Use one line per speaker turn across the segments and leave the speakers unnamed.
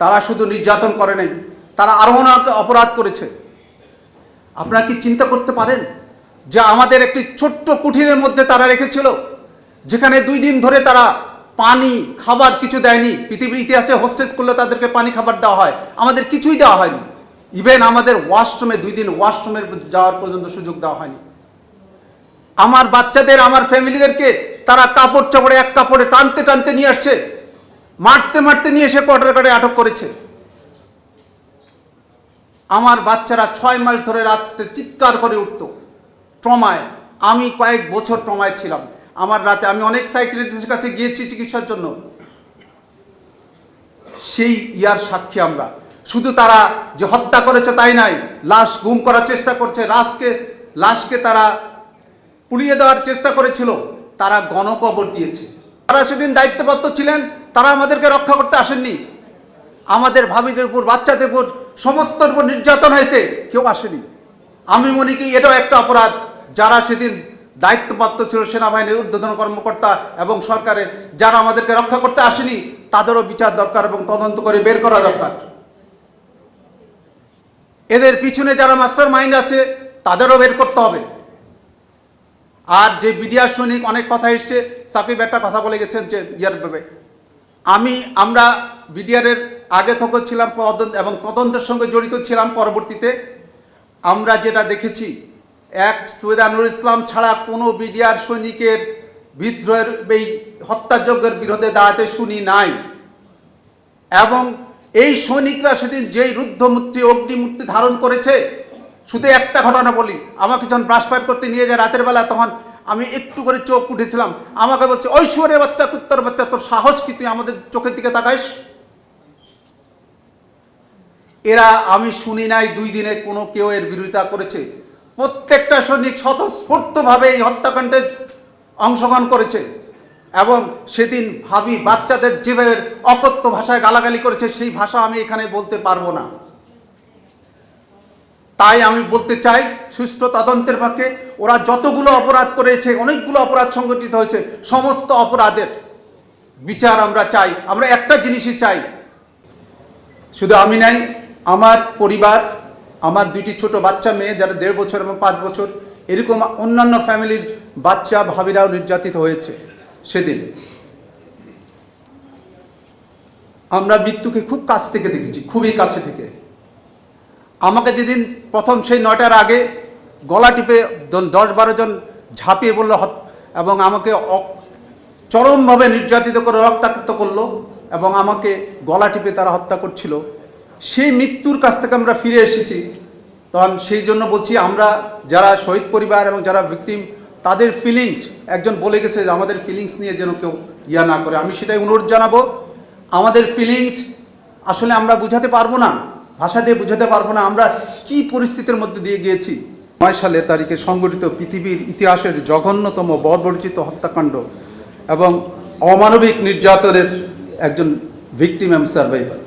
তারা শুধু নির্যাতন করে নাই, তারা আরও অনেক অপরাধ করেছে। আপনারা কি চিন্তা করতে পারেন যে আমাদের একটি ছোট্ট কুঠিরের মধ্যে তারা রেখেছিল, যেখানে দুই দিন ধরে তারা পানি, খাবার কিছু দেয়নি? পৃথিবীর ইতিহাসে হোস্টেস করলে তাদেরকে পানি, খাবার দেওয়া হয়। আমাদের কিছুই দেওয়া হয়নি। ইভেন আমাদের ওয়াশরুমে দুই দিন ওয়াশরুমের যাওয়ার পর্যন্ত সুযোগ দেওয়া হয়নি। আমার বাচ্চাদের, আমার ফ্যামিলিদেরকে তারা কাপড় চাপড়ে এক কাপড়ে টানতে টানতে নিয়ে আসছে। মারতে মারতে নিয়ে এসে কোয়ার্টার গার্ডে আটক করেছে। আমার বাচ্চারা ছয় মাস ধরে রাস্তাতে চিৎকার করে উঠতো। ট্রমায়। আমি কয়েক বছর ট্রমায় ছিলাম। আমার রাতে আমি অনেক সাইকিয়াট্রিস্টের কাছে গিয়েছি চিকিৎসার জন্য। সেই ইয়ার সাক্ষী আমরা। শুধু তারা যে হত্যা করেছে তাই নাই, লাশ গুম করার চেষ্টা করছে, লাশকে লাশকে তারা পুড়িয়ে দেওয়ার চেষ্টা করেছিল, তারা গণকবর দিয়েছে। তারা সেদিন দায়িত্বপ্রাপ্ত ছিলেন তারা আমাদেরকে রক্ষা করতে আসেননি। আমাদের ভাবিদের উপর, বাচ্চাদের উপর, সমস্তর উপর নির্যাতন হয়েছে, কেউ আসেনি। আমি মনে করি এটাও একটা অপরাধ। যারা সেদিন দায়িত্বপ্রাপ্ত ছিল সেনাবাহিনীর ঊর্ধ্বতন কর্মকর্তা এবং সরকারে যারা আমাদেরকে রক্ষা করতে আসেনি, তাদেরও বিচার দরকার এবং তদন্ত করে বের করা দরকার। এদের পিছনে যারা মাস্টার মাইন্ড আছে, তাদেরও বের করতে হবে। আর যে বিডিআর সৈনিক, অনেক কথা এসছে, সাকিব একটা কথা বলে গেছেন যে, ইয়ার আমি, আমরা বিডিআরের আগে থেকে ছিলাম এবং তদন্তের সঙ্গে জড়িত ছিলাম পরবর্তীতে। আমরা যেটা দেখেছি, এক সৈয়দ নুর ইসলাম ছাড়া কোনো বিডিআর সৈনিকের বিদ্রোহের, এই হত্যাযজ্ঞের বিরোধে দাঁড়াতে শুনি নাই। এবং এই সৈনিকরা সেদিন যেই রুদ্ধমূর্তি অগ্নিমূর্তি ধারণ করেছে, শুধু একটা ঘটনা বলি, আমাকে যখন ব্রাশ করতে নিয়ে যায় রাতের বেলা, তখন আমি একটু করে চোখ উঠেছিলাম। আমাকে বলছে ওই শুয়ারের বাচ্চা, কুত্তর বাচ্চা, তোর সাহস কি? তুই আমাদের চোখের দিকে তাকাইস? এরা, আমি শুনি নাই, দুই দিনে কোনো কেউ এর বিরোধিতা করেছে। প্রত্যেকটা সৈনিক স্বতঃস্ফূর্তভাবে এই হত্যাকাণ্ডে অংশগ্রহণ করেছে এবং সেদিন ভাবি বাচ্চাদের যেভাবে অকথ্য ভাষায় গালাগালি করেছে, সেই ভাষা আমি এখানে বলতে পারব না। তাই আমি বলতে চাই, সুষ্ঠু তদন্তের পক্ষে ওরা যতগুলো অপরাধ করেছে, অনেকগুলো অপরাধ সংগঠিত হয়েছে, সমস্ত অপরাধের বিচার আমরা চাই। আমরা একটা জিনিসই চাই। শুধু আমি নাই, আমার পরিবার, আমার দুইটি ছোট বাচ্চা মেয়ে, যারা দেড় বছর এবং পাঁচ বছর, এরকম অন্যান্য ফ্যামিলির বাচ্চা, ভাবিরাও নির্যাতিত হয়েছে সেদিন। আমরা মৃত্যুকে খুব কাছ থেকে দেখেছি, খুবই কাছে থেকে। আমাকে যেদিন প্রথম সেই নয়টার আগে গলা টিপে দশ বারো জন ঝাঁপিয়ে পড়ল, হত- এবং আমাকে চরমভাবে নির্যাতিত করে রক্তাক্ত করল এবং আমাকে গলা টিপে তারা হত্যা করছিল। সেই মৃত্যুর কাছ থেকে আমরা ফিরে এসেছি। তখন সেই জন্য বলছি, আমরা যারা শহীদ পরিবার এবং যারা ভিকটিম তাদের ফিলিংস একজন বলে গেছে যে আমাদের ফিলিংস নিয়ে যেন কেউ ইয়া না করে। আমি সেটাই অনুরোধ জানাব, আমাদের ফিলিংস আসলে আমরা বুঝাতে পারব না। ভাষা দিয়ে বুঝাতে পারব না, আমরা কি পরিস্থিতির মধ্যে দিয়ে গিয়েছি? নয় সালের তারিখে সংগঠিত পৃথিবীর ইতিহাসের জঘন্যতম বর্বরচিত হত্যাকাণ্ড এবং অমানবিক নির্যাতনের একজন ভিকটিম এম সার্ভাইভার।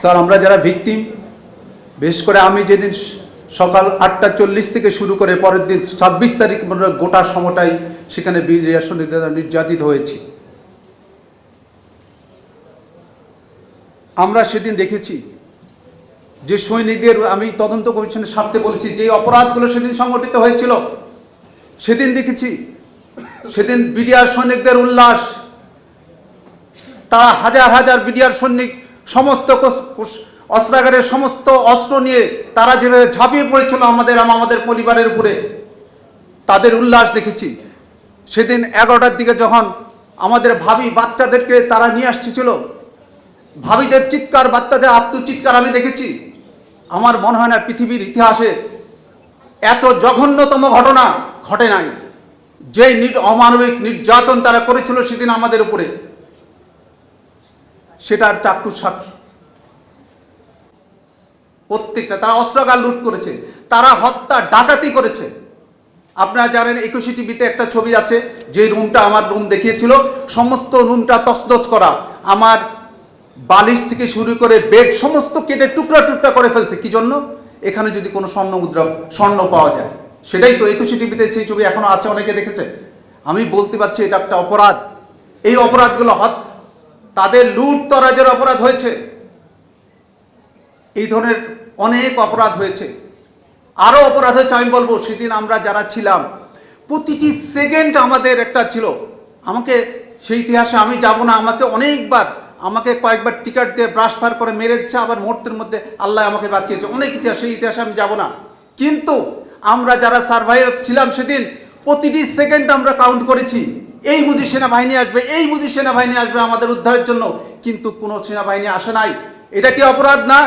স্যার, আমরা যারা ভিকটিম, বিশেষ করে আমি যেদিন সকাল আটটা চল্লিশ থেকে শুরু করে পরের দিন ছাব্বিশ তারিখ গোটা সময়টাই সেখানে বিরিয়াসন নির্যাতিত হয়েছি। আমরা সেদিন দেখেছি যে সৈনিকদের আমি তদন্ত কমিশনের স্বার্থে বলেছি যে অপরাধগুলো সেদিন সংগঠিত হয়েছিল, সেদিন দেখেছি, সেদিন বিডিআর সৈনিকদের উল্লাস, তারা হাজার হাজার বিডিআর সৈনিক সমস্ত অস্ত্রাগারের সমস্ত অস্ত্র নিয়ে তারা যেভাবে ঝাঁপিয়ে পড়েছিল আমাদের আমাদের পরিবারের উপরে, তাদের উল্লাস দেখেছি। সেদিন এগারোটার দিকে যখন আমাদের ভাবি বাচ্চাদেরকে তারা নিয়ে আসছিল ভাবিদের চিৎকার, বাচ্চাদের আত্মচিৎকার আমি দেখেছি। আমার মনে হয় না পৃথিবীর ইতিহাসে এত জঘন্যতম ঘটনা ঘটে নাই। যে অমানবিক নির্যাতন তারা করেছিল সেদিন আমাদের উপরে, সেটার চাক্ষুষ সাক্ষী। প্রত্যেকটা, তারা অস্ত্রাগার লুট করেছে, তারা হত্যা, ডাকাতি করেছে। আপনারা জানেন একুশে টিভিতে একটা ছবি আছে, যে রুমটা আমার রুম দেখিয়েছিল, সমস্ত রুমটা তসদস করা। আমার বালিশ থেকে শুরু করে বেড সমস্ত কেটে টুকরা টুকরা করে ফেলছে। কি জন্য? এখানে যদি কোনো স্বর্ণ মুদ্রা, স্বর্ণ পাওয়া যায়। সেটাই তো একুশে টিভিতে সেই ছবি এখনও আছে, অনেকে দেখেছে। আমি বলতে পারছি এটা একটা অপরাধ। এই অপরাধগুলো হত, তাদের লুট তরাজের অপরাধ হয়েছে। এই ধরনের অনেক অপরাধ হয়েছে। আরও অপরাধ হয়েছে, আমি বলব, সেদিন আমরা যারা ছিলাম, প্রতিটি সেকেন্ড আমাদের একটা ছিল। আমাকে সেই ইতিহাসে আমি যাব না, আমাকে অনেকবার আমাকে কয়েকবার টিকাট দিয়ে ব্রাশ ফার করে মেরে দিচ্ছে আবার মুহূর্তের মধ্যে আল্লাহ আমাকে বাঁচিয়েছে। অনেক ইতিহাস, সেই ইতিহাসে আমি যাব না। কিন্তু আমরা যারা সার্ভাইভ ছিলাম সেদিন, প্রতিটি সেকেন্ড আমরা কাউন্ট করেছি। এই বুঝি সেনাবাহিনী আসবে, এই বুঝি সেনাবাহিনী আসবে আমাদের উদ্ধারের জন্য। কিন্তু কোনো সেনাবাহিনী আসে নাই। এটা কি অপরাধ না?